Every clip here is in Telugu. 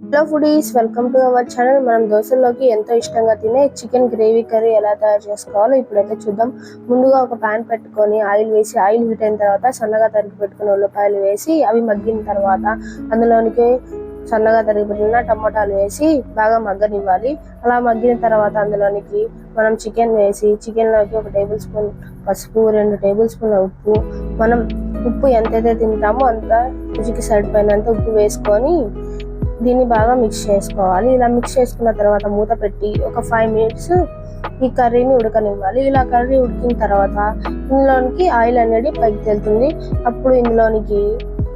Hello foodies welcome to our channel మనం దోశల్లోకి ఎంతో ఇష్టంగా తినే చికెన్ గ్రేవీ కర్రీ ఎలా తయారు చేసుకోవాలో ఇప్పుడైతే చూద్దాం. ముందుగా ఒక ప్యాన్ పెట్టుకొని ఆయిల్ వేసి ఆయిల్ హీట్ అయిన తర్వాత సన్నగా తరిగి పెట్టుకున్న ఉల్లిపాయలు వేసి అవి మగ్గిన తర్వాత అందులోనికి సన్నగా తరిగి పెట్టిన వేసి బాగా మగ్గనివ్వాలి. అలా మగ్గిన తర్వాత అందులోనికి మనం చికెన్ వేసి చికెన్లోకి ఒక టేబుల్ స్పూన్ పసుపు రెండు టేబుల్ స్పూన్ల ఉప్పు. మనం ఉప్పు ఎంతైతే తింటామో అంత రుచికి సరిపోయినంత ఉప్పు వేసుకొని దీన్ని బాగా మిక్స్ చేసుకోవాలి. ఇలా మిక్స్ చేసుకున్న తర్వాత మూత పెట్టి ఒక ఫైవ్ మినిట్స్ ఈ కర్రీని ఉడకనివ్వాలి. ఇలా కర్రీ ఉడికిన తర్వాత ఇందులోనికి ఆయిల్ అనేది పైకి తెలుతుంది. అప్పుడు ఇందులోనికి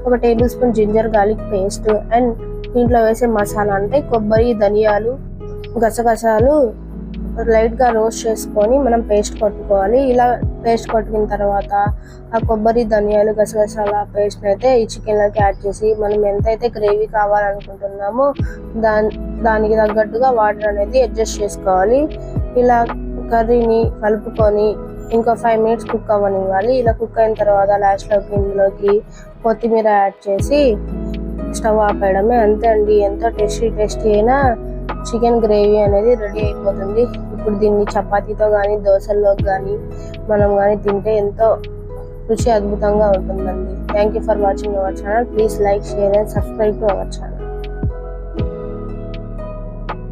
ఒక tablespoon ginger garlic paste and దీంట్లో వేసే మసాలా అంటే కొబ్బరి ధనియాలు గసగసాలు లైట్గా రోస్ట్ చేసుకొని మనం పేస్ట్ కొట్టుకోవాలి. ఇలా పేస్ట్ కొట్టుకున్న తర్వాత ఆ కొబ్బరి ధనియాలు గసగసాల పేస్ట్ అయితే ఈ చికెన్లోకి యాడ్ చేసి మనం ఎంతైతే గ్రేవీ కావాలనుకుంటున్నామో దాని దానికి తగ్గట్టుగా వాటర్ అనేది అడ్జస్ట్ చేసుకోవాలి. ఇలా కర్రీని కలుపుకొని ఇంకో ఫైవ్ మినిట్స్ కుక్ అవ్వనివ్వాలి. ఇలా కుక్ అయిన తర్వాత లాస్ట్లోకి ఇందులోకి కొత్తిమీర యాడ్ చేసి స్టవ్ ఆపేయడమే. అంతే అండి. ఎంతో టేస్టీ టేస్టీ అయినా చికెన్ గ్రేవీ అనేది రెడీ అయిపోతుంది. ఇప్పుడు దీన్ని చపాతీతో కానీ దోశల్లో కానీ మనం కానీ తింటే ఎంతో రుచి అద్భుతంగా ఉంటుందండి. Thank you for watching our channel please like share and subscribe to our channel